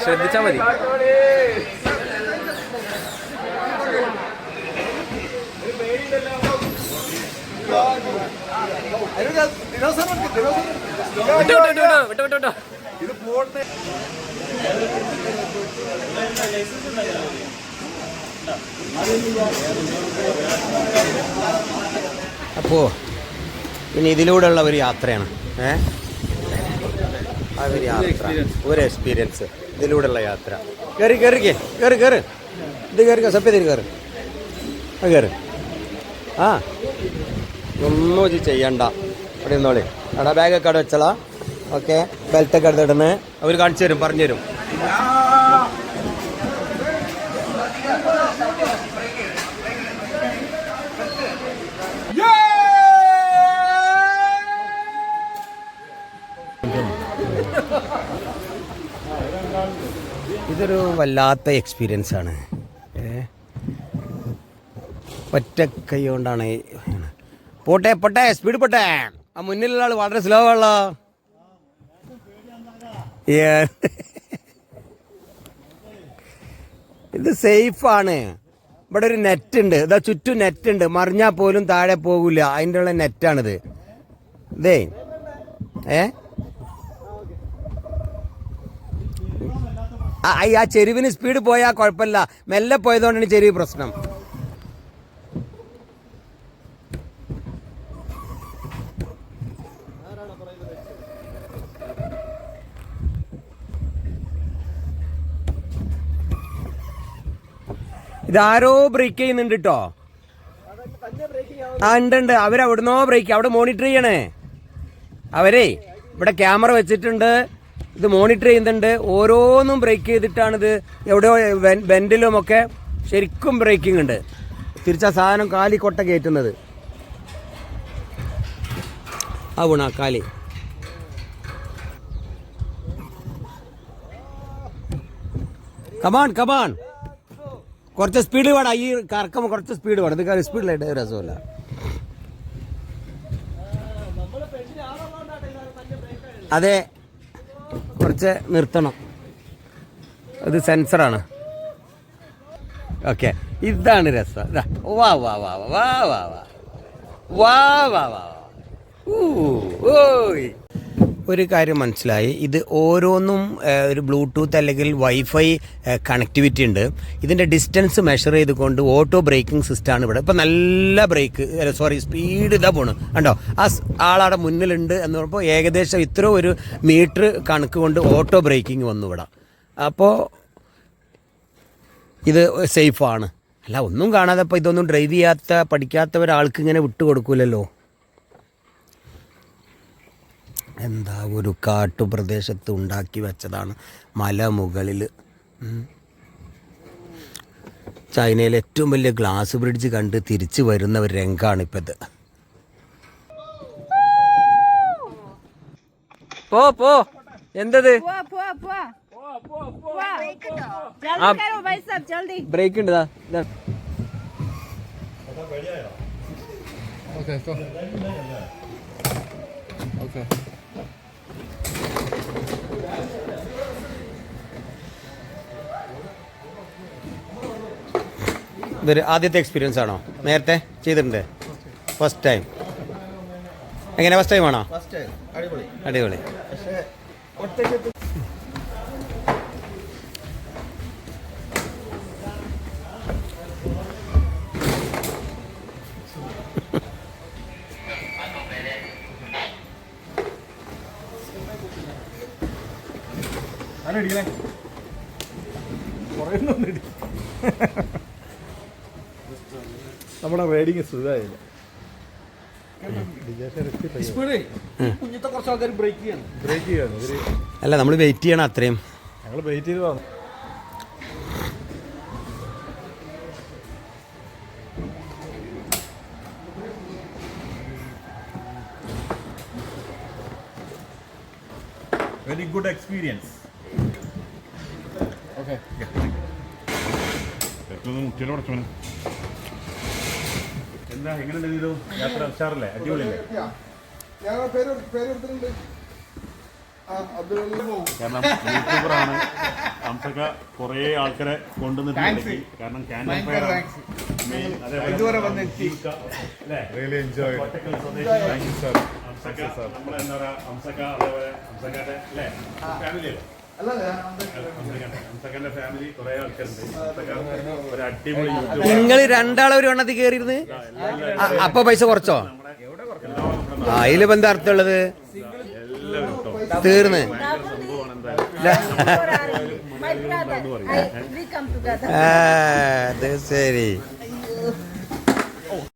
ശ്രദ്ധിച്ചാൽ മതി. ഇത് പോട്ടെ അപ്പോൾ ഇനി ഇതിലൂടെയുള്ള ഒരു യാത്രയാണ് ഏ? ഒരു യാത്ര ഒരു എക്സ്പീരിയൻസ് ഇതിലൂടെയുള്ള യാത്ര. കയറി കയറിക്കേ കയറി കയറി ഇത് കയറി സഭ്യത്തിൽ കയറി ആ കയറി ആ. ഒന്നും ഇത് ചെയ്യണ്ട. അവിടെ നിന്നോളി അവിടെ ബാഗൊക്കെ അവിടെ വെച്ചളാ. ഓക്കെ ബെൽറ്റൊക്കെ എടുത്തിടുന്ന്. അവർ കാണിച്ചു തരും പറഞ്ഞു തരും. ഇതൊരു വല്ലാത്ത എക്സ്പീരിയൻസ് ആണ്. ഒറ്റ കൈ കൊണ്ടാണ് പോട്ടെ പോട്ടെ സ്പീഡ് പോട്ടെ. ആ മുന്നിലുള്ള ആൾ വളരെ സ്ലോ ആണല്ലോ. ഇത് സേഫാണ് ഇവിടെ ഒരു നെറ്റ് ഉണ്ട്. ഇതാ ചുറ്റും നെറ്റ് ഉണ്ട്. മറിഞ്ഞാൽ പോലും താഴെ പോകില്ല അതിന്റെ ഉള്ള നെറ്റാണിത് ഇതേ ഏ ആ ചെരുവിന് സ്പീഡ് പോയാൽ കുഴപ്പമില്ല. മെല്ലെ പോയതുകൊണ്ടാണ് ചെരുവ് പ്രശ്നം. ഇതാരോ ബ്രേക്ക് ചെയ്യുന്നുണ്ട് കേട്ടോ ആ ഉണ്ട് ഉണ്ട്. അവരവിടുന്നോ ബ്രേക്ക് അവിടെ മോണിറ്റർ ചെയ്യണേ. അവരെ ഇവിടെ ക്യാമറ വെച്ചിട്ടുണ്ട്. ഇത് മോണിറ്റർ ചെയ്യുന്നുണ്ട്. ഓരോന്നും ബ്രേക്ക് ചെയ്തിട്ടാണിത് എവിടെയോ ബെൻഡിലുമൊക്കെ ശരിക്കും ബ്രേക്കിംഗ് ഉണ്ട്. തിരിച്ച സാധനം കാലി കൊട്ട കയറ്റുന്നത്. ആ കാലി. കമാൺ കമാൺ കുറച്ച് സ്പീഡ് വേണം. ഈ കറക്കം കുറച്ച് സ്പീഡ് വേണം. ഇത് സ്പീഡിലായിട്ട് രസമല്ല അതെ. കുറച്ച് നിർത്തണം. ഇത് സെൻസറാണ്. ഓക്കെ. ഇതാണ് രസം. ഇതാ. വാ വാ വാ വാ വാ വാ വാ. വാ വാ വാ ഓ ഓയ്. ഒരു കാര്യം മനസ്സിലായി. ഇത് ഓരോന്നും ഒരു ബ്ലൂടൂത്ത് അല്ലെങ്കിൽ വൈഫൈ കണക്ടിവിറ്റി ഉണ്ട്. ഇതിന്റെ ഡിസ്റ്റൻസ് മെഷർ ചെയ്തുകൊണ്ട് ഓട്ടോ ബ്രേക്കിംഗ് സിസ്റ്റമാണ് ഇവിടെ. ഇപ്പം നല്ല ബ്രേക്ക് സോറി സ്പീഡ് ഇതാ പോണു. കണ്ടോ? ആ ആളവിടെ മുന്നിലുണ്ട് എന്ന് പറയുമ്പോൾ ഏകദേശം ഇത്ര ഒരു മീറ്റർ കണക്ക് കൊണ്ട് ഓട്ടോ ബ്രേക്കിംഗ് വന്നു ഇവിടെ. അപ്പോൾ ഇത് സേഫാണ് അല്ല ഒന്നും കാണാതെ ഇപ്പോൾ ഇതൊന്നും ഡ്രൈവ് ചെയ്യാത്ത പഠിക്കാത്ത ഒരാൾക്ക് ഇങ്ങനെ വിട്ടുകൊടുക്കൂലല്ലോ. എന്താ ഒരു കാട്ടുപ്രദേശത്ത് ഉണ്ടാക്കി വെച്ചതാണ് മല മുകളിൽ ചൈനയിലെ ഏറ്റവും വലിയ ഗ്ലാസ് ബ്രിഡ്ജ് കണ്ട് തിരിച്ചു വരുന്ന ഒരു രംഗമാണ് ഇപ്പത് പോ. പോ എന്തത് ബ്രേക്ക് ഉണ്ട് ഓക്കെ ഓക്കെ ഇതൊരു ആദ്യത്തെ എക്സ്പീരിയൻസ് ആണോ? നേരത്തെ ചെയ്തിട്ടുണ്ട്. ഫസ്റ്റ് ടൈം എങ്ങനെ? ഫസ്റ്റ് ടൈം ആണോ? അടിപൊളി. നമ്മുടെ റൈഡിങ് സുഖമായില്ല. ബ്രേക്ക് ചെയ്യാണ്. ഇവർ അല്ല നമ്മൾ വെയിറ്റ് ചെയ്യണം അത്രയും. ഞങ്ങൾ വെയിറ്റ് ചെയ്ത് വന്നു. വെരി ഗുഡ് എക്സ്പീരിയൻസ് ഓക്കെ എന്താ എങ്ങനെയുണ്ട് നീലു യാത്ര ഉഷാറല്ലേ? അടിപൊളിയല്ലേ? ഞങ്ങൾ പേര് പേര് ഹംസക്ക കുറേ ആൾക്കാരെ കൊണ്ടുവന്നിട്ടുണ്ട് കാരണം ഫയർ ഹംസക്ക അതേപോലെ ഹംസക്കാരുടെ അല്ലേ? ഫാമിലിയല്ലേ അല്ലേ ഹംസക്കാന്റെ ഹംസക്കാന്റെ ഫാമിലി കുറെ ആൾക്കാരുണ്ട്. ഹംസക്ക ഒരു അടിപൊളി യൂട്യൂബ് നിങ്ങൾ രണ്ടാളെ ഒരു വണ്ണത്തിൽ കയറിയിരുന്ന് അപ്പൊ പൈസ കുറച്ചോ? അതിലിപ്പോ എന്താ അർത്ഥമുള്ളത് തീർന്ന്. ശരി.